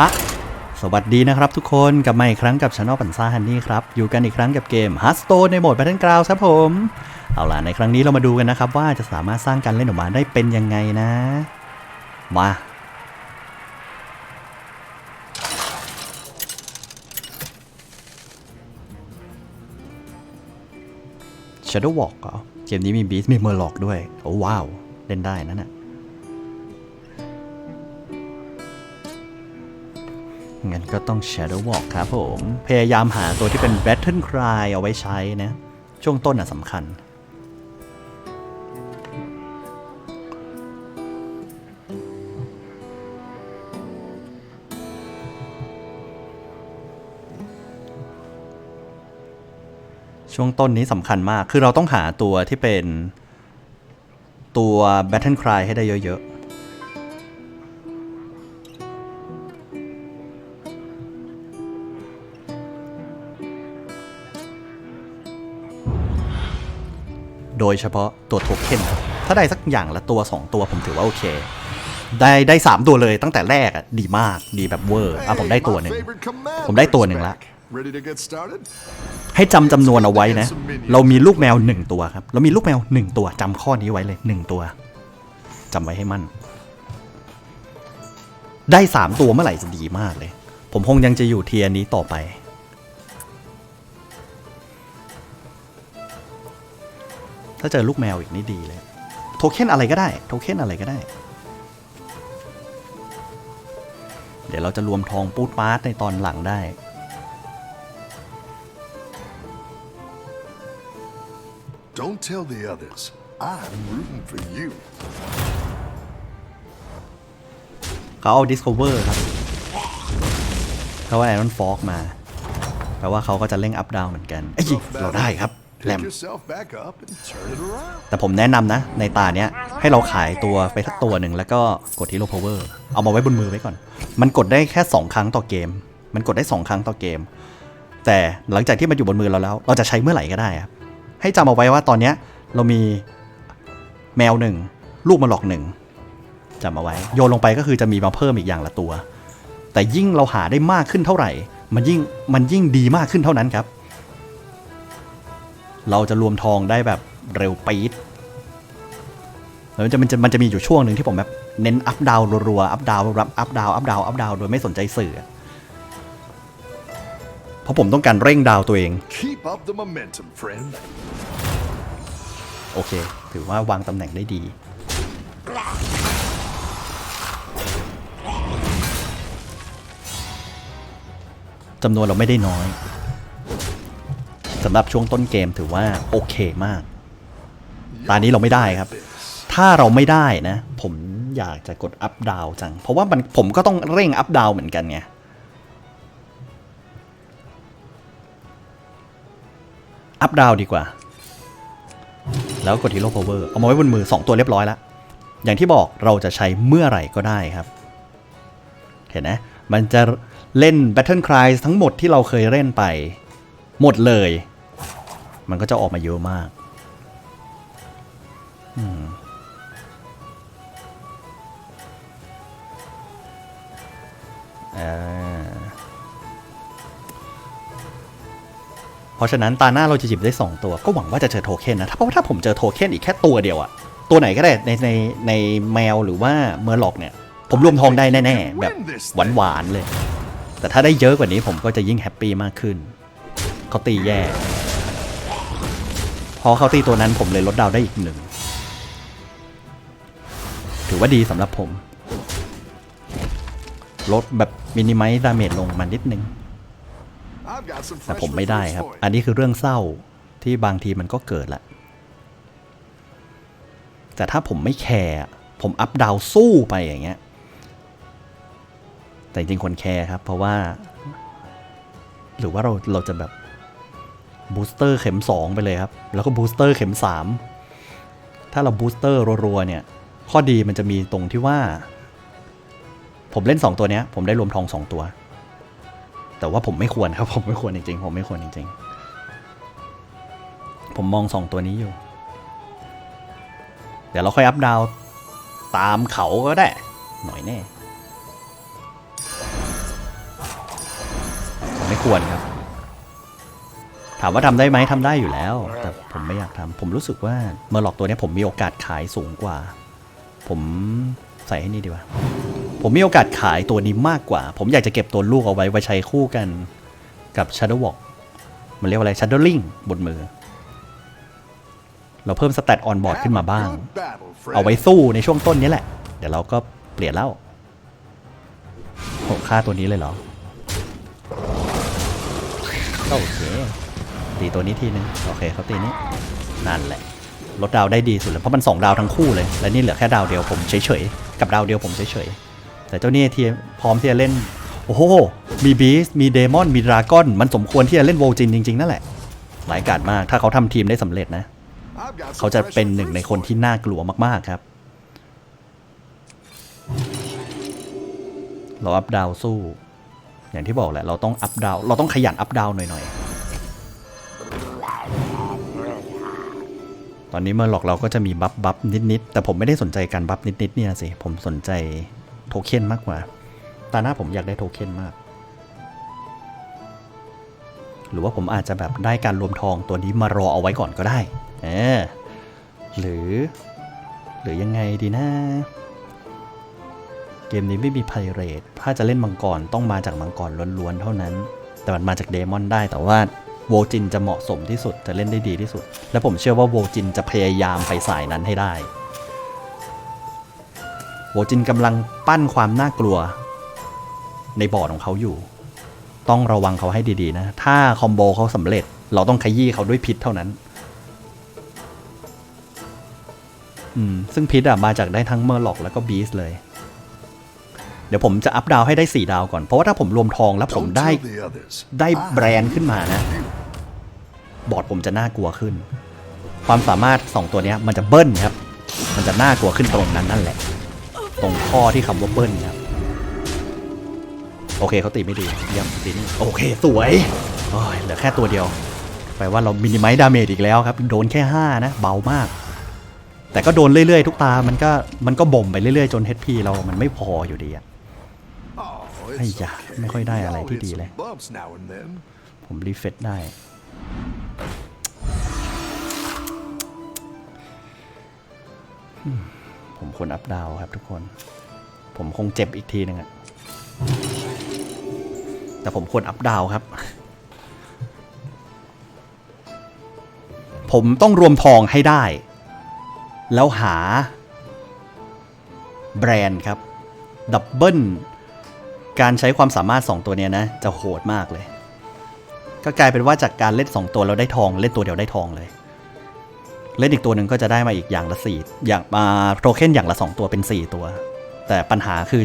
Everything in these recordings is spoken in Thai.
ละสวัสดีนะครับทุกคนกลับมาอีกครั้งกับช anel ปันซ่าฮันนี่ครับ อยู่กันอีกครั้งกับเกม h e a r t h s t o n e ในโหมด Battleground ครับผม เอาล่ะ ในครั้งนี้เรามาดูกันนะครับ ว่าจะสามารถสร้างการเล่นออกมาได้เป็นยังไงนะ มา Shadow Walk เหรอเกมนี้มีบีสมีเมอร์ล็อกด้วย โอ้ว้าว เล่นได้นั่นน่ะ งั้นก็ต้อง Shadow Walk ครับผม พยายามหาตัวที่เป็น Battle Cry เอาไว้ใช้นะ ช่วงต้นอะสำคัญ ช่วงต้นนี้สำคัญมาก คือเราต้องหาตัวที่เป็นตัว Battle Cry ให้ได้เยอะ ๆ ดยเฉพาะตัวโทเค็นถ้าได้สักอย่างละตัว 2 ตัวผมถือว่าโอเค ได้ได้ 3 ตัวเลยตั้งแต่แรกอะดีมากดีแบบเวอร์อะผมได้ตัวหนึ่งผมได้ตัวหนึ่งละให้จำจำนวนเอาไว้นะ เรามีลูกแมวหนึ่งตัวครับ เรามีลูกแมวหนึ่งตัวจำข้อนี้ไว้เลยหนึ่งตัวจำไว้ให้มั่น ได้สามตัวเมื่อไหร่จะดีมากเลย ผมคงยังจะอยู่เทียนี้ต่อไป ถ้าเจอลูกแมวอีกนี่ดีเลย โทเค็นอะไรก็ได้ โทเค็นอะไรก็ได้ เดี๋ยวเราจะรวมทองปูดปาร์ตในตอนหลังได้ Don't tell the others. I'm rooting for you. เขาเอา Discover ครับเขาว่า Iron Fork มาแปลว่าเขาก็จะเร่งอัพดาวเหมือนกันเอ้ย Tough เรา battle. ได้ครับ แร Pick ม yourself back up and turn it around. แต่ผมแนะนำนะ ในตาเนี้ย ให้เราขายตัวไปสักตัวหนึ่งแล้วก็กด Hero Power เอามาไว้บนมือไว้ก่อน มันกดได้แค่ 2 ครั้งต่อเกม มันกดได้ 2 ครั้งต่อเกม แต่หลังจากที่มันอยู่บนมือเราแล้ว เราจะใช้เมื่อไหร่ก็ได้ครับให้จำเอาไว้ว่าตอนเนี้ยเรามีแมวหนึ่งลูกมาหลอกหนึ่งจำเอาไว้ โยนลงไปก็คือจะมีมาเพิ่มอีกอย่างละตัว แต่ยิ่งเราหาได้มากขึ้นเท่าไหร่ มันยิ่งมันยิ่งดีมากขึ้นเท่านั้นครับ เราจะรวมทองได้แบบเร็วปี๊ดแล้วมันจะมันจะมันจะมีอยู่ช่วงหนึ่งที่ผมแบบเน้นอัพดาวรัวๆอัพดาวรับอัพดาวอัพดาวอัพดาวโดยไม่สนใจสื่ออะเพราะผมต้องการเร่งดาวตัวเอง Keep up the momentum, friend. โอเค ถือว่าวางตำแหน่งได้ดี จำนวนเราไม่ได้น้อย สำหรับช่วงต้นเกมถือว่าโอเคมาก ตอนนี้เราไม่ได้ครับ ถ้าเราไม่ได้นะ ผมอยากจะกดอัพดาวจัง เพราะว่ามันผมก็ต้องเร่งอัพดาวเหมือนกันไงอัพดาวดีกว่า แล้วกด Hero Power เอามาไว้บนมือ 2 ตัวเรียบร้อยแล้ว อย่างที่บอกเราจะใช้เมื่อไหร่ก็ได้ครับ เห็นไหมมันจะเล่น Battle Cry ทั้งหมดที่เราเคยเล่นไป หมดเลย มันก็จะออกมาเยอะมากอืมอ่าเพราะฉะนั้นตาหน้าเราจะหยิบได้ 2 ตัว ก็หวังว่าจะเจอโทเค็นนะถ้าเพราะว่าถ้าผมเจอโทเค็นอีกแค่ตัวเดียวอะตัวไหนก็ได้ในในในแมวหรือว่าเมอร์ล็อกเนี่ย ผมรวมทองได้แน่ๆ แบบหวานๆเลย แต่ถ้าได้เยอะกว่านี้ผมก็จะยิ่งแฮปปี้มากขึ้นเขาตีแย่พ อเขาตีตัวนั้นผมเลยลดดาวได้อีกหนึ่ง ถือว่าดีสำหรับผม ลดแบบมินิมัลดาเมจลงมานิดนึง แต่ผมไม่ได้ครับ อันนี้คือเรื่องเศร้าที่บางทีมันก็เกิดแหละ แต่ถ้าผมไม่แคร์ผมอัพดาวสู้ไปอย่างเงี้ย แต่จริงๆคนแคร์ครับ เพราะว่า หรือว่าเราเราจะแบบ บูสเตอร์เข็ม 2 ไปเลยครับ แล้วก็บูสเตอร์เข็ม 3 ถ้าเราบูสเตอร์รัวๆเนี่ย ข้อดีมันจะมีตรงที่ว่า ผมเล่น 2 ตัวเนี้ย ผมได้รวมทอง 2 ตัว แต่ว่าผมไม่ควรครับ ผมไม่ควรจริงๆ ผมไม่ควรจริงๆ ผมมองสองตัวนี้อยู่ เดี๋ยวเราค่อยอัพดาวตามเขาก็ได้ หน่อยแน่ ผมไม่ควรครับ ถามว่าทำได้ไหมทำได้อยู่แล้ว แต่ผมไม่อยากทำผมรู้สึกว่าเมอร์ล็อกตัวนี้ผมมีโอกาสขายสูงกว่า ผมใส่ให้นี่ดีกว่า ผมมีโอกาสขายตัวนี้มากกว่า ผมอยากจะเก็บตัวลูกเอาไว้ไว้ใช้คู่กันกับ Shadow Walk มันเรียกว่าอะไร Shadow Link บนมือ เราเพิ่มสเตตออนบอร์ดขึ้นมาบ้าง เอาไว้สู้ในช่วงต้นนี้แหละ เดี๋ยวเราก็เปลี่ยนแล้วโหค่าตัวนี้เลยเหรอโอเค ตีตัวนี้ทีนึงโอเคเขาตีนี้นั่นแหละลดดาวได้ดีสุดเลยเพราะมัน2ดาวทั้งคู่เลยและนี่เหลือแค่ดาวเดียวผมเฉยๆกับดาวเดียวผมเฉยๆแต่เจ้านี่ทีพร้อมที่จะเล่นโอ้โหมีบีสมีเดมอนมีดราก้อนมันสมควรที่จะเล่นโวลจินจริงๆนั่นแหละหลายกาดมากถ้าเขาทำทีมได้สำเร็จนะ เขาจะเป็นหนึ่งในคนที่น่ากลัวมากๆครับ เราอัพดาวสู้ อย่างที่บอกแหละ เราต้องอัพดาว เราต้องขยันอัพดาวหน่อยๆ ตอนนี้เมื่อหลอกเราก็จะมีบัฟบัฟนิดๆแต่ผมไม่ได้สนใจการบัฟนิดๆเนี่ยสิ ผมสนใจโทเค็นมากกว่า ตาหน้าผมอยากได้โทเค็นมาก หรือว่าผมอาจจะแบบได้การรวมทองตัวนี้มารอเอาไว้ก่อนก็ได้เออหรือ หรือยังไงดีนะ เกมนี้ไม่มีไพเรตถ้าจะเล่นมังกรต้องมาจากมังกรล้วนๆเท่านั้น แต่มันมาจากเดมอนได้แต่ว่า โวจินจะเหมาะสมที่สุดจะเล่นได้ดีที่สุด และผมเชื่อว่าโวจินจะพยายามไปสายนั้นให้ได้ โวจินกำลังปั้นความน่ากลัว ในบอร์ดของเขาอยู่ ต้องระวังเขาให้ดีๆนะ ถ้าคอมโบเขาสำเร็จ เราต้องขยี้เขาด้วยพิษเท่านั้นอืมซึ่งพิษอะมาจากได้ทั้งเมอร์ล็อกแล้วก็บีสเลย เดี๋ยวผมจะอัพดาวให้ได้ 4 ดาวก่อน เพราะว่าถ้าผมรวมทองแล้วผม Don't ได้ tell the others. ได้ I แบรนด์ขึ้นมานะ บอร์ดผมจะน่ากลัวขึ้น ความสามารถ 2 ตัวเนี้ยมันจะเบิ้ลครับ มันจะน่ากลัวขึ้นตรงนั้นนั่นแหละ ตรงข้อที่คำว่าเบิ้ลครับ โอเคเขาตีไม่ดีเยี่ยมตีนี่โอเค สวยโอ้ยเหลือแค่ตัวเดียวแปลว่าเรามินิมัลดาเมจอีกแล้วครับ โดนแค่ 5 นะ เบามาก แต่ก็โดนเรื่อยๆ ทุกตา มันก็มันก็บ่มไปเรื่อยๆ จน HP เรามันไม่พออยู่ดีอะ Oh, it's ไอ้ยะ okay. ไม่ค่อยได้อะไร We ที่ all ดี hit เลย some bumps now and then. ผมรีเฟซได้ ผมควรอัพดาวครับทุกคน ผมคงเจ็บอีกทีหนึ่งอะแต่ผมควรอัพดาวครับ ผมต้องรวมทองให้ได้ แล้วหา แบรนด์ครับ ดับเบิลการใช้ความสามารถ 2 ตัวเนี้ยนะ จะโหดมากเลย ก็กลายเป็นว่าจากการเล่น 2 ตัวเราได้ทอง เล่นตัวเดียวได้ทองเลย เล่นอีกตัวหนึ่งก็จะได้มาอีกอย่างละสี่อย่างมาโทเค็นอย่างละ 2 ตัวเป็น 4 ตัว แต่ปัญหาคือ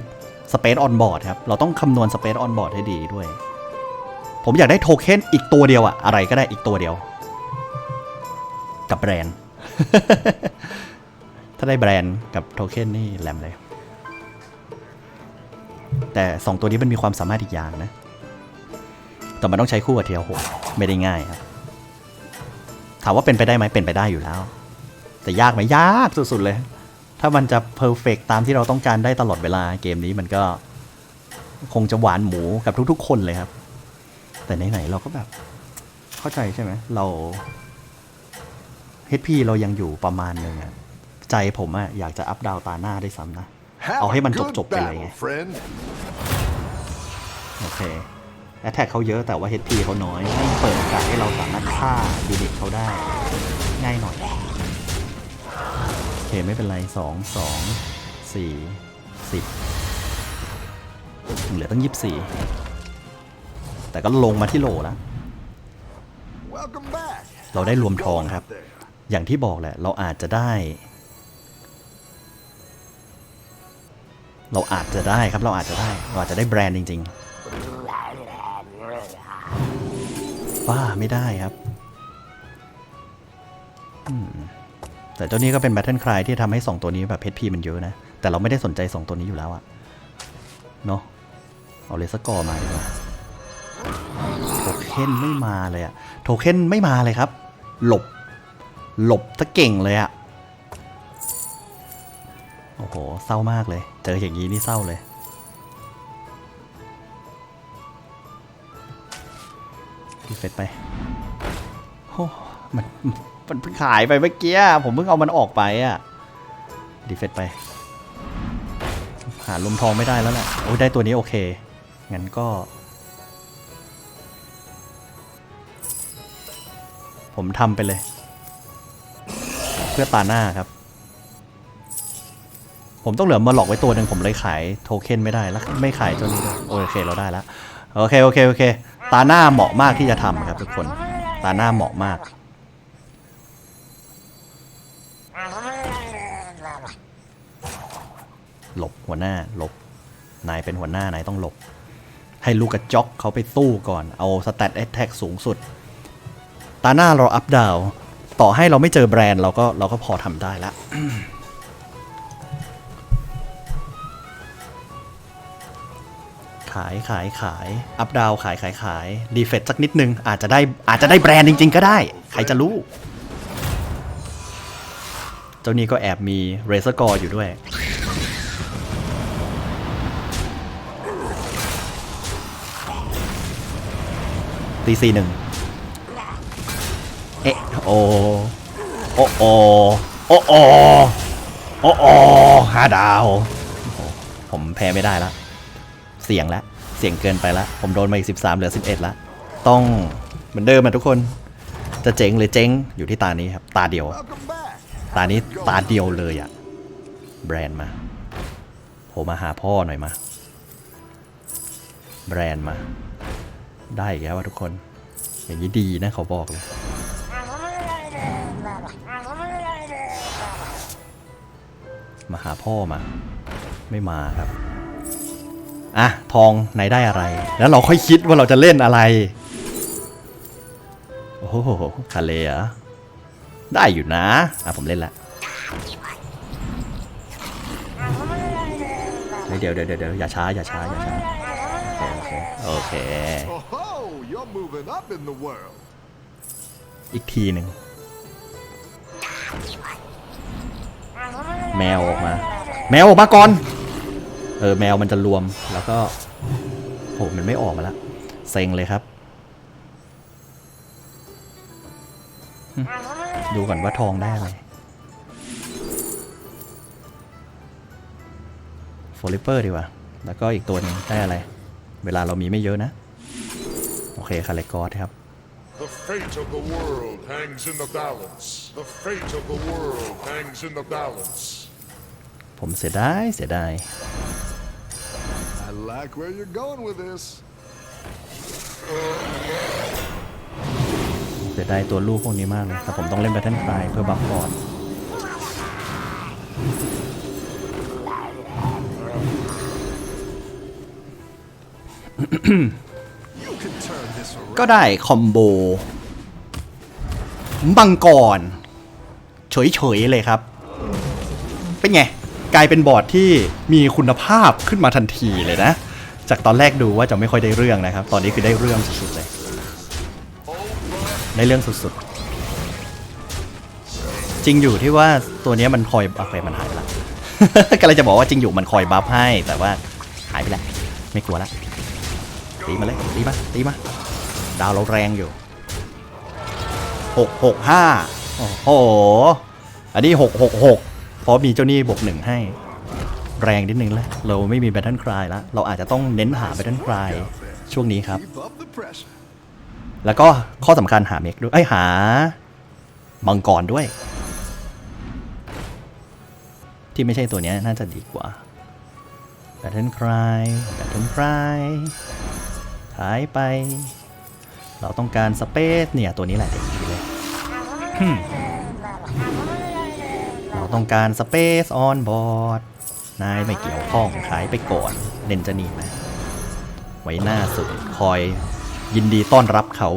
สเปซออนบอร์ดครับ เราต้องคำนวณสเปซออนบอร์ดให้ดีด้วย ผมอยากได้โทเค็นอีกตัวเดียวอะอะไรก็ได้อีกตัวเดียว กับแบรนด์ ถ้าได้แบรนด์กับโทเค็นนี่แหลมเลย แต่ 2 ตัวนี้มันมีความสามารถอีกอย่างนะ แต่มันต้องใช้คู่กับเทียวหดไม่ได้ง่ายครับ ถามว่าเป็นไปได้ไหมเป็นไปได้อยู่แล้ว แต่ยากไหมยากสุดๆเลย ถ้ามันจะเพอร์เฟกตามที่เราต้องการได้ตลอดเวลาเกมนี้มันก็ คงจะหวานหมูกับทุกๆ คนเลยครับ แต่ไหนๆเราก็แบบ เข้าใจใช่ไหมเรา HP เรายังอยู่ประมาณหนึ่งอะใจผมอะอยากจะอัพดาวตาหน้าได้วยซ้ำนะ Have เอาให้ a มัน good จบๆไปเลยไง battle, friend. โอเค แอตแทกเขาเยอะแต่ว่า HP เขาน้อยไม่เปิดโอกาสให้เราสามารถฆ่ายูนิตเขาได้ ง่ายหน่อย โอเค ไม่เป็นไรสองสองสี่สิบเหลือตั้งยี่สี่แต่ก็ลงมาที่โหลแล้ว เราได้รวมทองครับ อย่างที่บอกแหละ เราอาจจะได้ เราอาจจะได้ครับเราอาจจะได้ เราอาจจะได้แบรนด์จริง ๆ ป้าไม่ได้ครับ แต่เจ้านี้ก็เป็นแบทเทิลคลายที่ทำให้ 2 ตัวนี้แบบเพชรพีมันเยอะนะ แต่เราไม่ได้สนใจ 2 ตัวนี้อยู่แล้วอะเนาะเอาเลสกอร์มาดีกว่าโทเค็นไม่มาเลยอะโทเค็นไม่มาเลยครับ หลบ หลบตะเก่งเลยอะโอ้โห เศร้ามากเลย เจออย่างนี้นี่เศร้าเลย ดีเฟตไปโอ้มันมันเพิ่งขายไปเมื่อกี้อะผมเพิ่งเอามันออกไปอะดีเฟตไปหาลมทองไม่ได้แล้วแหละโอ้ยได้ตัวนี้โอเค งั้นก็ ผมทำไปเลย เพื่อตาหน้าครับ ผมต้องเหลือมาหลอกไว้ตัวหนึ่งผมเลยขายโทเค็นไม่ได้แล้ว ไม่ขายตัวนี้ด้วยโอเคเราได้แล้วโอเคโอเคโอเค ตาหน้าเหมาะมากที่จะทำครับทุกคน ตาหน้าเหมาะมาก หลบหัวหน้าหลบ นายเป็นหัวหน้านายต้องหลบ ให้ลูกกระจอกเขาไปสู้ก่อน เอาสแตทแอ t แทกสูงสุด ตาหน้าเราอัพดาว ต่อให้เราไม่เจอแบรนด์เราก็เราก็พอทำได้ละ ขายขายขายอัพดาวขายขายขายดีเฟตสักนิดนึง อาจจะได้อาจจะได้แบรนด์จริง ๆ ก็ได้ ใครจะรู้ เจ้านี้ก็แอบมีเรเซอร์กอร์อยู่ด้วย ตีซีหนึ่งเอ๊ะโอโอโอโอโอโอโอห้าดาว ผมแพ้ไม่ได้แล้ว เสี่ยงแล้วเสี่ยงเกินไปแล้วผมโดนมาอีก 13 เหลือ 11แล้วต้องเหมือนเดิมมาทุกคน จะเจ๋งหรือเจ๊งอยู่ที่ตานี้ครับ ตาเดียว ตานี้ตาเดียวเลยอะแบรนด์มาผล่มาหาพ่อหน่อยมา แบรนด์มา ได้อีกแล้วว่ะทุกคน อย่างนี้ดีนะเขาบอกเลยมาหาพ่อมา ไม่มาครับ อะทองไหนได้อะไร แล้วเราค่อยคิดว่าเราจะเล่นอะไร โอ้โหคาเลเหรอได้อยู่นะ อะผมเล่นละเฮ้ยเดี๋ยวเดี๋ยวเดี๋ยวเดี๋ยวอย่าช้าอย่าช้าอย่าช้าโอเคโอเคโอเค Oh, you're moving up in the world. อีกทีหนึ่งแมวออกมา แมวออกมาก่อน เออแมวมันจะรวมแล้วก็โหมันไม่ออกมาแล้วเซ็งเลยครับหึดูก่อนว่าทองได้อะไรโฟลิเปอร์ดีกว่า แล้วก็อีกตัวหนึงได้อะไร เวลาเรามีไม่เยอะนะ โอเคคาเลกอสครับ The fate of the world hangs in the balance. The fate of the world hangs in the balance. ผมเสียดายเสียดาย I like where you're going with this. เสียดายตัวลูกพวกนี้มากเลยแต่ผมต้องเล่นแบทเทิลไฟเพื่อบัฟก่อน You can turn this around. ก็ได้คอมโบบังกรเฉยๆเลยครับ เป็นไง กลายเป็นบอร์ดที่มีคุณภาพขึ้นมาทันทีเลยนะ จากตอนแรกดูว่าจะไม่ค่อยได้เรื่องนะครับ ตอนนี้คือได้เรื่องสุดๆเลย ได้เรื่องสุดๆ จริงอยู่ที่ว่าตัวนี้มันคอยโอเคมันหายไปละก็เลยจะบอกว่าจริงอยู่มันคอยบัฟให้ แต่ว่าหายไปแล้วไม่กลัวละตีมาเลยตีมาตีมาดาวเราแรงอยู่หกหกห้าโอ้โห อันนี้หกหกหก เพราะมีเจ้าหนี้บวกหนึ่งให้ แรงนิดนึงแล้วเราไม่มีแบทเทิลคลายแล้วเราอาจจะต้องเน้นหาแบทเทิลคลายช่วงนี้ครับ แล้วก็ข้อสำคัญหาเมกด้วยไอ้หามังกรด้วย ที่ไม่ใช่ตัวนี้น่าจะดีกว่าแบทเทิลคลายแบทเทิลคลายหายไป เราต้องการสเปซเนี่ย ตัวนี้แหละเด็กดีเลย ต้องการสเปซออนบอร์ดนายไม่เกี่ยวข้องขายไปก่อนเล่นจะหนีไหมไว้หน้าสุดคอยยินดีต้อนรับเขา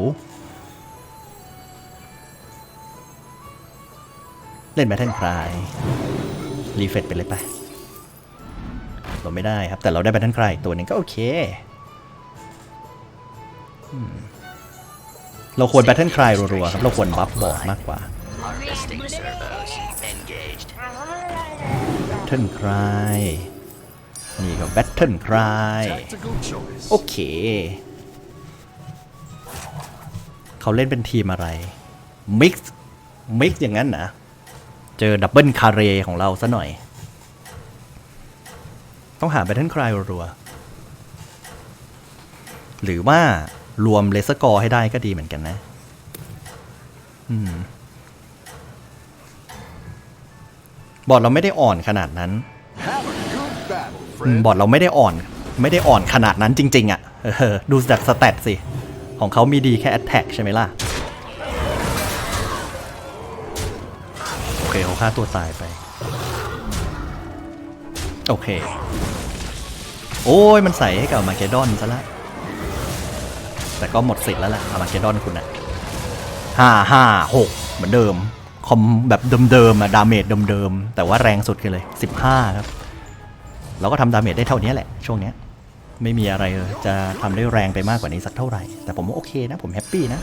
เล่นแบทเทิลคลายรีเฟตไปเลยไปเราไม่ได้ครับ แต่เราได้แบทเทิลคลายตัวหนึ่งก็โอเคเราควรแบทเทิลคลายรัวๆครับ เราควรบัฟบอร์ดมากกว่า แบทเทิลคลายนี่ก็แบทเทิลคลาย Tactical choice. โอเค เขาเล่นเป็นทีมอะไรมิกซ์มิกซ์อย่างนั้นนะเจอดับเบิลคาเรของเราซะหน่อย ต้องหาแบทเทิลคลายรัวๆหรือว่ารวมเลสกอร์ให้ได้ก็ดีเหมือนกันนะ อืม บอดเราไม่ได้อ่อนขนาดนั้นบอดเราไม่ได้อ่อน ไม่ได้อ่อนขนาดนั้นจริง ๆ อะเออดูจากสเตตสิ ของเขามีดีแค่ Attack ใช่ไหมล่ะ โอเคเขาฆ่าตัวตายไป โอเค โอ้ยมันใส่ให้กับมาเกดอนซะละ แต่ก็หมดสิทธิ์แล้วล่ะมาเกดอนคุณอะห้าห้าหกเหมือนเดิม คอมแบบเดิมๆอะดาเมจเดิมๆแต่ว่าแรงสุดกันเลย 15 ครับ เราก็ทำดาเมจได้เท่านี้แหละ ช่วงเนี้ยไม่มีอะไรเลยจะทำได้แรงไปมากกว่านี้สักเท่าไหร่ แต่ผมว่าโอเคนะ ผมแฮปปี้นะ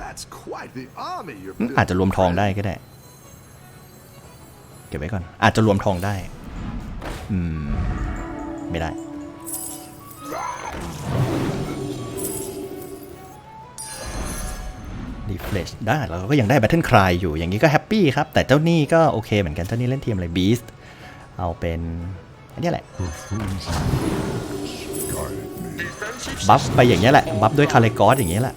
That's quite the army you're อืม building. อาจจะรวมทองได้ก็ได้ เก็บไว้ก่อน อาจจะรวมทองได้ อืม ไม่ได้ ดีเฟลชได้เราก็ยังได้ Battle Cry อยู่อย่างนี้ก็แฮปปี้ครับ แต่เจ้านี่ก็โอเคเหมือนกันเจ้านี่เล่นทีมอะไร Beast เอาเป็นอันนี้แหละบัฟไปอย่างนี้แหละบัฟด้วยคาเลกอสอย่างนี้แหละ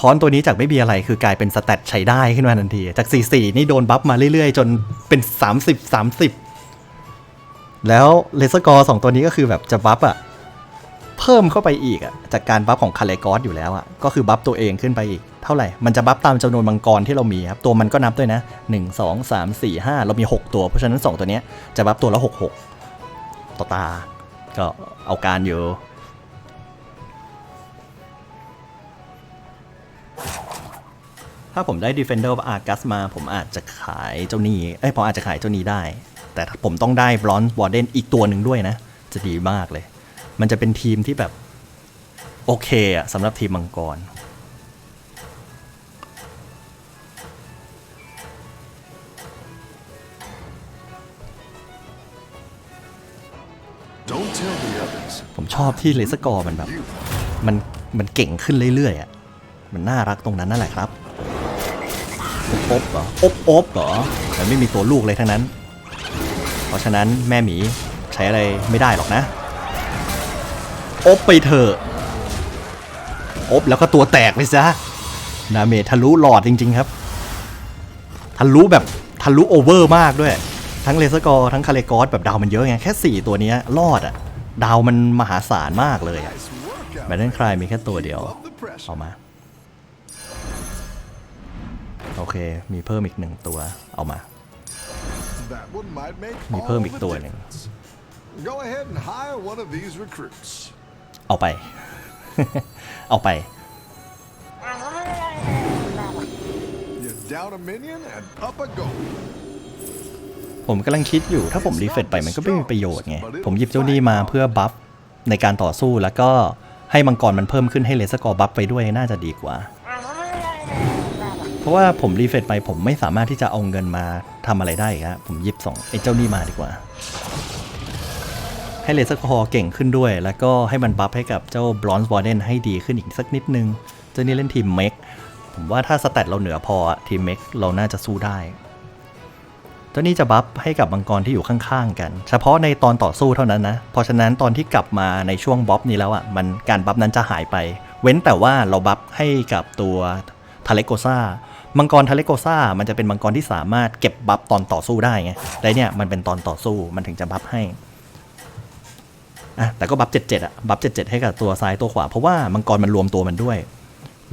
ทอนตัวนี้จากไม่มีอะไรคือกลายเป็นสแตทใช้ได้ขึ้นมาทันที จาก 44 นี่โดนบัฟมาเรื่อยๆ จนเป็น 30 30 แล้วเลเซอร์กอร์สองตัวนี้ก็คือแบบจะบัฟอะ เพิ่มเข้าไปอีกอะจากการบัฟของคาเลกอสอยู่แล้วอะก็คือบัฟตัวเองขึ้นไปอีก เท่าไหร่ มันจะบัฟตามจำนวนมังกรที่เรามีครับ ตัวมันก็นับด้วยนะ 1 2 3 4 5 เรามี 6 ตัว เพราะฉะนั้น 2 ตัวเนี้ยจะบัฟตัวละ 6 6 ต่อตา ก็เอาการอยู่ถ้าผมได้ Defender of Argus มา ผมอาจจะขายเจ้านี้ เอ้ยผมอาจจะขายเจ้านี้ได้ แต่ผมต้องได้ Bronze Warden อีกตัวหนึ่งด้วยนะ จะดีมากเลย มันจะเป็นทีมที่แบบโอเคอะสำหรับทีมมังกร Don't tell the others. ผมชอบที่เลสกอร์มันแบบ You มันมันเก่งขึ้นเรื่อยๆอะมันน่ารักตรงนั้นนั่นแหละครับอบเหรออบอบเหรอแต่ไม่มีตัวลูกเลยทั้งนั้น เพราะฉะนั้นแม่หมีใช้อะไรไม่ได้หรอกนะ อบไปเถอะอบแล้วก็ตัวแตกเลยซะดาเมจทะลุหลอดจริง ๆ ครับ ทะลุแบบทะลุโอเวอร์มากด้วย ทั้งเลเซอร์กอร์ทั้งคาเลกอสแบบดาวมันเยอะไง แค่ 4 ตัวเนี้ยรอดอะดาวมันมหาศาลมากเลยอะ nice work out แบทเทิลคลายมีแค่ตัวเดียว Love the pressure. เอามา โอเค มีเพิ่มอีกหนึ่งตัว เอามา That one might make มี all เพิ่มอีก the ตัวหนึ่ง เอาไป เอาไป You're down a minion and up a goal. ผมกำลังคิดอยู่ถ้าผมรีเฟรชไปมันก็ไม่มีประโยชน์ไง ผมหยิบเจ้านี่มาเพื่อบัฟในการต่อสู้แล้วก็ให้มังกรมันเพิ่มขึ้นให้เลสกอร์บัฟไปด้วยน่าจะดีกว่า เพราะว่าผมรีเฟรชไปผมไม่สามารถที่จะเอาเงินมาทำอะไรได้อีกครับผมหยิบสองไอ้เจ้านี่มาดีกว่า ให้เลสกอร์เก่งขึ้นด้วย แล้วก็ให้มันบัฟให้กับเจ้าบรอนซ์วอร์เดนให้ดีขึ้นอีกสักนิดนึงเจ้านี่เล่นทีมเมกผมว่าถ้าสแตทเราเหนือพอทีมเมกเราน่าจะสู้ได้ตัวนี้จะบัฟให้กับมังกรที่อยู่ข้างๆกัน เฉพาะในตอนต่อสู้เท่านั้นนะ เพราะฉะนั้นตอนที่กลับมาในช่วงบัฟนี้แล้วอะมันการบัฟนั้นจะหายไป เว้นแต่ว่าเราบัฟให้กับตัวทาเลโกซ่ามังกรทาเลโกซ่ามันจะเป็นมังกรที่สามารถเก็บบัฟตอนต่อสู้ได้ไงแต่เนี่ยมันเป็นตอนต่อสู้มันถึงจะบัฟให้ อะแต่ก็บัฟ77อะบัฟ77ให้กับตัวซ้ายตัวขวา เพราะว่ามังกรมันรวมตัวมันด้วย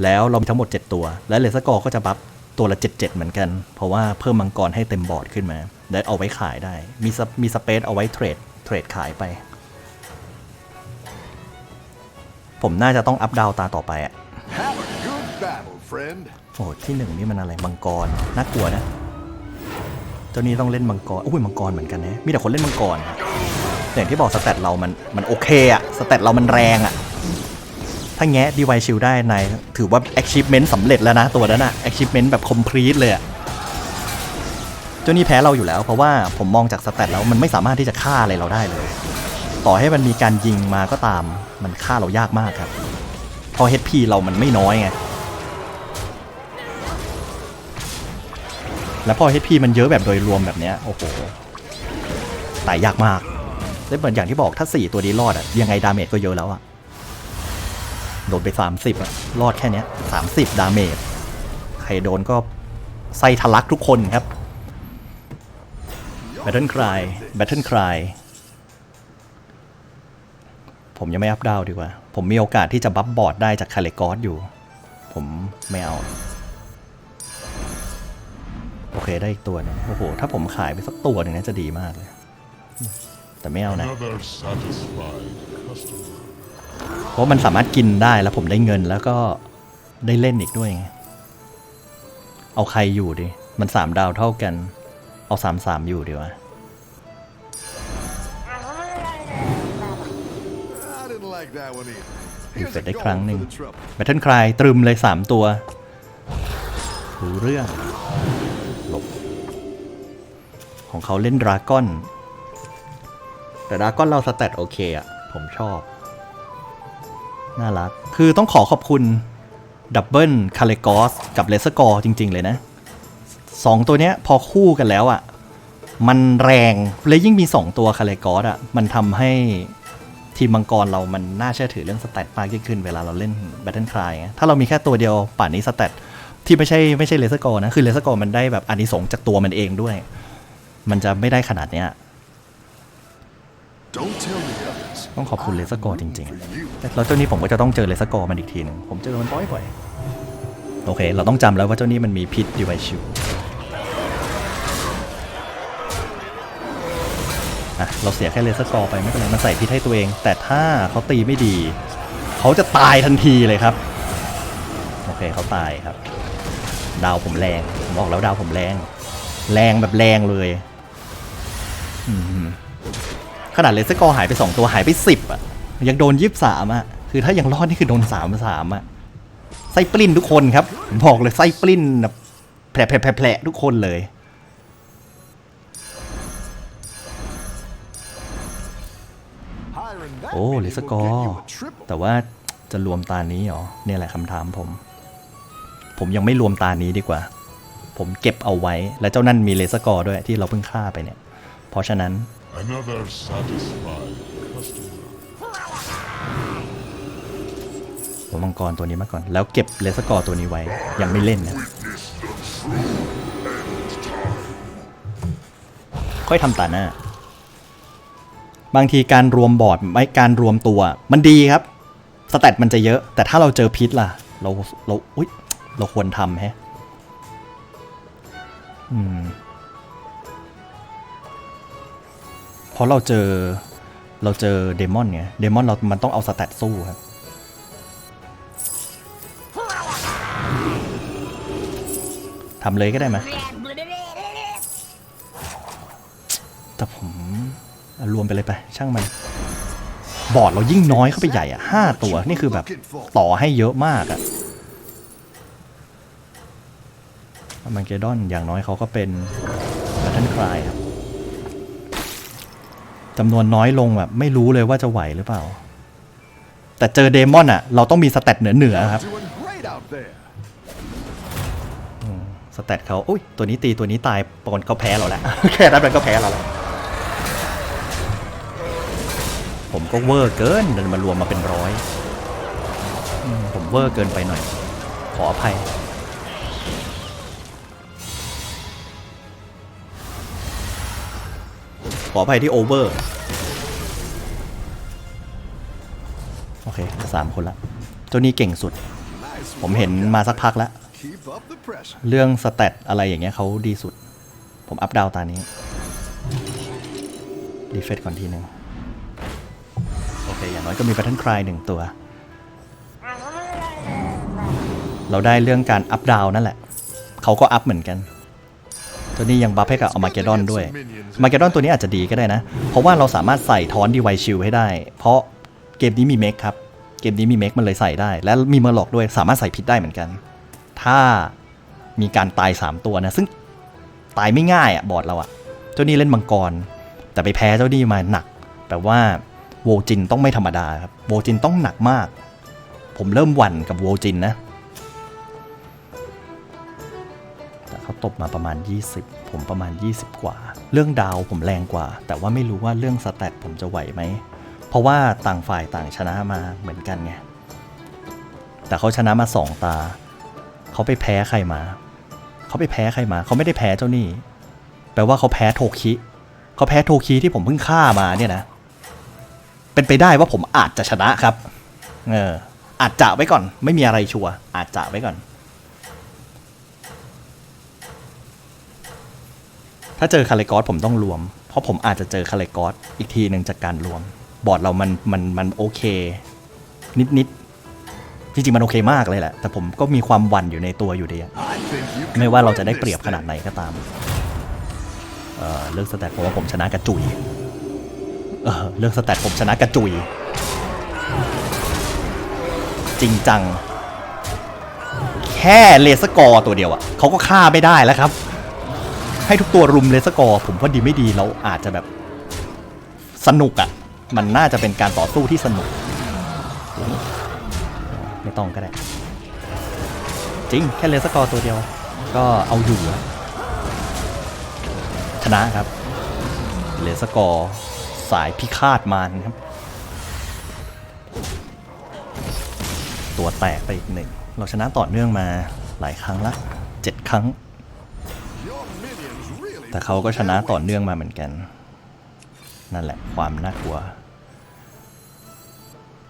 แล้วเรามีทั้งหมด 7 ตัว และเลสกอร์ก็จะบัฟตัวละ77เหมือนกัน เพราะว่าเพิ่มมังกรให้เต็มบอร์ดขึ้นมา และเอาไว้ขายได้ มีสมีสเปซเอาไว้เทรดเทรดขายไป ผมน่าจะต้องอัพดาวตาต่อไปอะ Have a good battle, friend. โอ้โหที่หนึ่งนี่มันอะไรมังกรน่ากลัวนะเจ้านี้ต้องเล่นมังกรอุ้ยมังกรเหมือนกันนะมีแต่คนเล่นมังกรแต่ อย่างที่บอกสแตทเรามันมันโอเคอะสแตทเรามันแรงอะถ้าแงะดีไวชิลได้ในถือว่า achievement สำเร็จแล้วนะตัวนั้นอะ achievement แบบ complete เลยอะเจ้านี่แพ้เราอยู่แล้ว เพราะว่าผมมองจากสแตทแล้วมันไม่สามารถที่จะฆ่าอะไรเราได้เลย ต่อให้มันมีการยิงมาก็ตามมันฆ่าเรายากมากครับพราะ HP เรามันไม่น้อยไงแล้วพอ HP มันเยอะแบบโดยรวมแบบเนี้ยโอ้โหตายยากมาก และเหมือนอย่างที่บอกถ้า 4 ตัวนี้รอดอะยังไงดาเมจก็เยอะแล้วอะโดนไป 30อะรอดแค่เนี้ย30 ดาเมจใครโดนก็ไส้ทะลักทุกคนครับ Battle Cry Battle Cry ผมยังไม่อัพดาวดีกว่า ผมมีโอกาสที่จะบัฟบอร์ดได้จากคาเลกอสอยู่ ผมไม่เอา โอเคได้อีกตัวหนึงโอ้โห ถ้าผมขายไปสักตัวหนึ่งน่าจะดีมากเลย แต่ไม่เอานะ Another satisfied customer. เพราะมันสามารถกินได้แล้วผมได้เงินแล้วก็ได้เล่นอีกด้วยไง เอาใครอยู่ดิ มันสามดาวเท่ากัน เอาสามสามอยู่ดีวะ I didn't like that one either. รี Here's เฟร a ชได้ goal ครั้งหนึ่ง for the trouble. แบทเทิลคลายตรึมเลย 3 ตัวรู้เรื่อง หลบ ของเขาเล่นดราก้อน แต่ดาก้อนเราสแตทโอเคอะผมชอบ น่ารัก คือต้องขอขอบคุณดับเบิลคาเลกอสกับเลสกอร์จริง ๆ เลยนะสองตัวเนี้ยพอคู่กันแล้วอะมันแรงเลยยิ่งมี 2 ตัวคาเลกอสอะมันทำให้ทีมมังกรเรามันน่าเชื่อถือเรื่องสแตทมากยิ่งขึ้นเวลาเราเล่น Battle Cry ไงถ้าเรามีแค่ตัวเดียวป่านนี้สแตทที่ไม่ใช่ไม่ใช่เลสกอร์นะ คือเลสกอร์มันได้แบบอานิสงจากตัวมันเองด้วย มันจะไม่ได้ขนาดเนี้ย Don't tell the others. ต้องขอบคุณเลสกอร์จริง For you. ๆแต่แล้วเจ้านี้ผมก็จะต้องเจอเลสกอร์มันอีกทีหนึ่งผมเจอมันบ่อยๆ โอเค เราต้องจำแล้วว่าเจ้านี้มันมีพิษดีไวชิวอะ เราเสียแค่เลสกอร์ไปไม่เป็นไร มันใส่พิษให้ตัวเอง แต่ถ้าเขาตีไม่ดี เขาจะตายทันทีเลยครับ โอเคเขาตายครับ ดาวผมแรง ผมบอกแล้วดาวผมแรง แรงแบบแรงเลย อืม ขนาดเลสกอร์หายไป 2 ตัวหายไป 10 อะ ยังโดนยี่สามอะ คือถ้ายังรอดนี่คือโดนสามสามอะ ไส้ปลิ้นทุกคนครับ ผมบอกเลยไส้ปลิ้นแบบแผลแผลแผลแผลทุกคนเลย โอ้เลสโกอร์แต่ว่าจะรวมตานี้เหรอ เนี่ยแหละคำถามผม ผมยังไม่รวมตานี้ดีกว่า ผมเก็บเอาไว้ และเจ้านั่นมีเลสกอร์ด้วยที่เราเพิ่งฆ่าไปเนี่ย เพราะฉะนั้น Another satisfied customer. ผมมังกรตัวนี้มาก่อน แล้วเก็บเลสกอร์ตัวนี้ไว้ ยังไม่เล่นนะ ค่อยทำตาหน้า บางทีการรวมบอร์ดไม่การรวมตัว มันดีครับ สแตทมันจะเยอะ แต่ถ้าเราเจอพิษล่ะ เราเราอุ๊ยเราควรทำแฮะ อืม เพราะเราเจอเราเจอเดมอนไงเดมอนเรา มันต้องเอาสแตทสู้ครับทำเลยก็ได้ไหมแต่ผมรวมไปเลยไป ช่างมัน บอร์ดเรายิ่งน้อยเข้าไปใหญ่อะห้าตัว นี่คือแบบต่อให้เยอะมากอะมันเกดอนอย่างน้อยเขาก็เป็นแบทเทิลคลายครับ จำนวนน้อยลงแบบไม่รู้เลยว่าจะไหวหรือเปล่า แต่เจอเดมอนอะ เราต้องมีสเตตเหนือๆครับสเตตเขาอุ้ยตัวนี้ตีตัวนี้ตายปอนเขาแพ้เราแล้วแค่นั้นมันก็แพ้เราแล้วผมก็เวอร์เกินเดินมารวมมาเป็นร้อย ผมเวอร์เกินไปหน่อย ขออภัย ขออภัยที่โอเวอร์ โอเคสามคนละตัวนี้เก่งสุด ผมเห็นมาสักพักแล้ว เรื่องสแตทอะไรอย่างเงี้ยเขาดีสุด ผมอัพดาวตานี้รีเฟรชก่อนทีหนึ่งโอเค อย่างน้อยก็มี Battle Cry หนึ่งตัว เราได้เรื่องการอัพดาวนั่นแหละ เขาก็อัพเหมือนกัน ตัวนี้ยังบัฟให้กับอมาเกดอนด้วยอมาเกดอนตัวนี้อาจจะดีก็ได้นะ เพราะว่าเราสามารถใส่ทอนดีไวชิลให้ได้ เพราะเกมนี้มีเมคครับ เกมนี้มีเมคมันเลยใส่ได้ และมีเมอร์ล็อกด้วยสามารถใส่พิษได้เหมือนกัน ถ้ามีการตาย 3 ตัวนะ ซึ่งตายไม่ง่ายอะบอดเราอะเจ้านี่เล่นมังกร แต่ไปแพ้เจ้านี่มาหนักแต่ว่าโวจินต้องไม่ธรรมดาครับโวจินต้องหนักมาก ผมเริ่มหวั่นกับโวจินนะ เขาตบมาประมาณ 20 ผมประมาณ 20 กว่า เรื่องดาวผมแรงกว่า แต่ว่าไม่รู้ว่าเรื่องสแตทผมจะไหวไหม เพราะว่าต่างฝ่ายต่างชนะมาเหมือนกันไง แต่เขาชนะมาสองตา เขาไปแพ้ใครมา เขาไปแพ้ใครมา เขาไม่ได้แพ้เจ้านี่ แปลว่าเขาแพ้โทคิ เขาแพ้โทคิที่ผมเพิ่งฆ่ามาเนี่ยนะ เป็นไปได้ว่าผมอาจจะชนะครับ เอออาจจะไว้ก่อน ไม่มีอะไรชัวร์อาจจะไว้ก่อน ถ้าเจอคาเลกอสผมต้องรวม เพราะผมอาจจะเจอคาเลกอสอีกทีหนึ่งจากการรวม บอร์ดเรามันมันมันโอเค นิดนิดจริงๆ มันโอเคมากเลยแหละ แต่ผมก็มีความหวั่นอยู่ในตัวอยู่ดีอะไม่ว่าเราจะได้เปรียบขนาดไหนก็ตาม เออเรื่องสแตทผมว่าผมชนะกระจุย เออเรื่องสแตทผมชนะกระจุย จริงจัง แค่เลสกอร์ตัวเดียวอะเขาก็ฆ่าไม่ได้แล้วครับ ให้ทุกตัวรุมเลสกอร์ผมว่าดีไม่ดีเราอาจจะแบบสนุกอะมันน่าจะเป็นการต่อสู้ที่สนุก ไม่ต้องก็ได้ จริง แค่เลสกอร์ตัวเดียว ก็เอาอยู่อะชนะครับ เลสกอร์สายพิฆาตมารครับ ตัวแตกไปอีกหนึ่ง เราชนะต่อเนื่องมาหลายครั้งละเจ็ดครั้ง แต่เขาก็ชนะต่อเนื่องมาเหมือนกัน นั่นแหละความน่ากลัว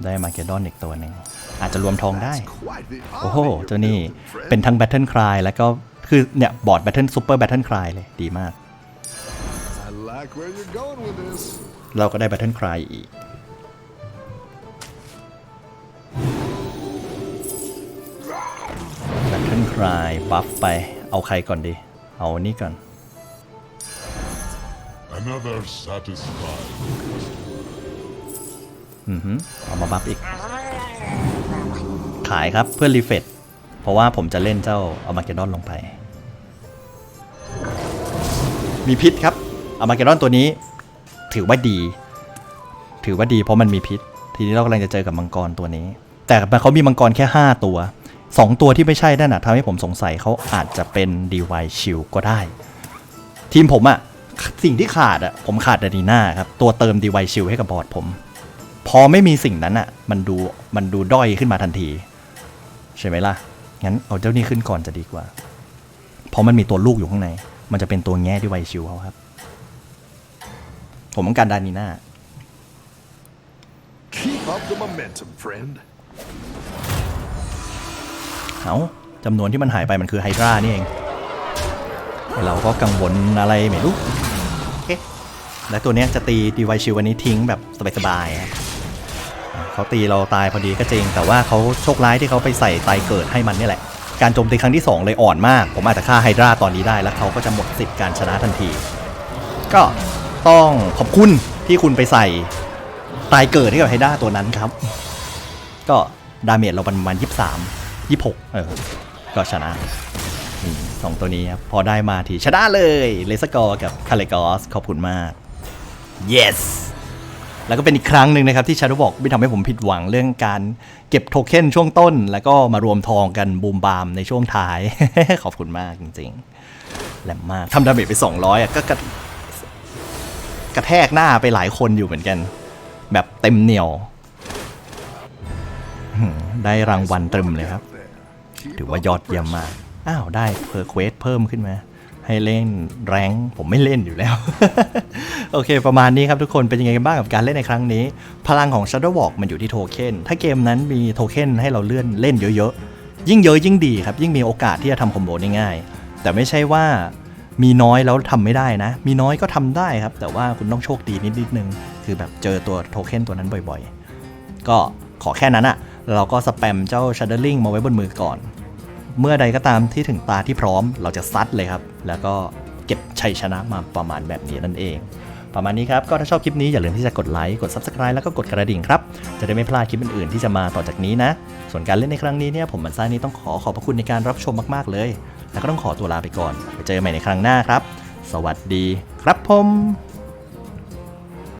ได้มาเกดอนอีกตัวหนึ่ง อาจจะรวมทองได้ โอ้โหเจ้านี่เป็นทั้ง Battle Cry แล้วก็คือเนี่ย บอร์ด Battle Super Battle Cry เลยดีมาก เราก็ได้ Battle Cry อีก Battle Cry บัฟไปเอาใครก่อนดี เอานี่ก่อน Another satisfied. อือหือเอามาบัฟอีก ขายครับเพื่อรีเฟตเพราะว่าผมจะเล่นเจ้าเอามาเกดอนลงไป มีพิษครับเอามาเกดอนตัวนี้ ถือว่าดี ถือว่าดีเพราะมันมีพิษ ทีนี้เรากำลังจะเจอกับมังกรตัวนี้ แต่เขามีมังกรแค่ 5 ตัว 2 ตัวที่ไม่ใช่นั่นน่ะทำให้ผมสงสัยเขาอาจจะเป็นดีวายชิลก็ได้ ทีมผมอะ สิ่งที่ขาดอะผมขาดดานีน่าครับ ตัวเติมดีวายชิลให้กับบอร์ดผม พอไม่มีสิ่งนั้นอะมันดูมันดูด้อยขึ้นมาทันที ใช่ไหมล่ะ งั้นเอาเจ้านี่ขึ้นก่อนจะดีกว่า เพราะมันมีตัวลูกอยู่ข้างใน มันจะเป็นตัวแง่ที่ไวชิวเขาครับ ผมต้องการดานีน่า Keep up the momentum, friend. เอาจำนวนที่มันหายไปมันคือไฮดรานี่เอง เราก็กังวลอะไรไม่รู้โอเคและตัวเนี้ยจะตีดีไวชิววันนี้ทิ้งแบบสบายๆครับอ่าเขาตีเราตายพอดีก็จริง แต่ว่าเขาโชคร้ายที่เขาไปใส่ไตเกิดให้มันนี่แหละ การโจมตีครั้งที่ 2 เลยอ่อนมาก ผมอาจจะฆ่าไฮดราตอนนี้ได้ แล้วเขาก็จะหมดสิทธิ์การชนะทันที ก็ต้องขอบคุณที่คุณไปใส่ตายเกิดให้กับไฮดราตัวนั้นครับ ก็ดาเมจเราประมาณยี่สามยี่หกเออ ก็ชนะ นี่สองตัวนี้ครับ พอได้มาทีชนะเลยเลสกอร์กับคาเลกอสขอบคุณมาก yes แล้วก็เป็นอีกครั้งหนึ่งนะครับ ที่ชาร์ดบอกไม่ทำให้ผมผิดหวังเรื่องการเก็บโทเค็นช่วงต้น แล้วก็มารวมทองกันบูมบามในช่วงท้าย ขอบคุณมากจริงๆแหลมมากทำดาเมจไป 200อะก็กระกระแทกหน้าไปหลายคนอยู่เหมือนกัน แบบเต็มเหนียว ได้รางวัลเตรึมเลยครับ ถือว่ายอดเยี่ยมมาก อ้าวได้เพอร์เควสเพิ่มขึ้นมา ให้เล่นแรงผมไม่เล่นอยู่แล้ว โอเค ประมาณนี้ครับทุกคนเป็นยังไงกันบ้างกับการเล่นในครั้งนี้ พลังของ Shadow Walk มันอยู่ที่โทเค็นถ้าเกมนั้นมีโทเค็นให้เราเลื่อนเล่นเยอะๆ ยิ่งเยอะยิ่งดีครับ ยิ่งมีโอกาสที่จะทำคอมโบได้ง่าย แต่ไม่ใช่ว่ามีน้อยแล้วทำไม่ได้นะ มีน้อยก็ทำได้ครับ แต่ว่าคุณต้องโชคดีนิดๆนึง คือแบบเจอตัวโทเค็นตัวนั้นบ่อยๆ ก็ขอแค่นั้นอะเราก็สแปมเจ้า Shadowing มาไว้บนมือก่อน เมื่อใดก็ตามที่ถึงตาที่พร้อมเราจะซัดเลยครับ แล้วก็เก็บชัยชนะมาประมาณแบบนี้นั่นเอง ประมาณนี้ครับ ก็ถ้าชอบคลิปนี้อย่าลืมที่จะกดไลค์ กด Subscribe แล้วก็กดกระดิ่งครับ จะได้ไม่พลาดคลิปอื่นๆที่จะมาต่อจากนี้นะ ส่วนการเล่นในครั้งนี้เนี่ยผมมันซ่านี้ต้องขอขอบพระคุณในการรับชมมากๆเลย แล้วก็ต้องขอตัวลาไปก่อนไปเจอกันใหม่ในครั้งหน้าครับ สวัสดีครับผม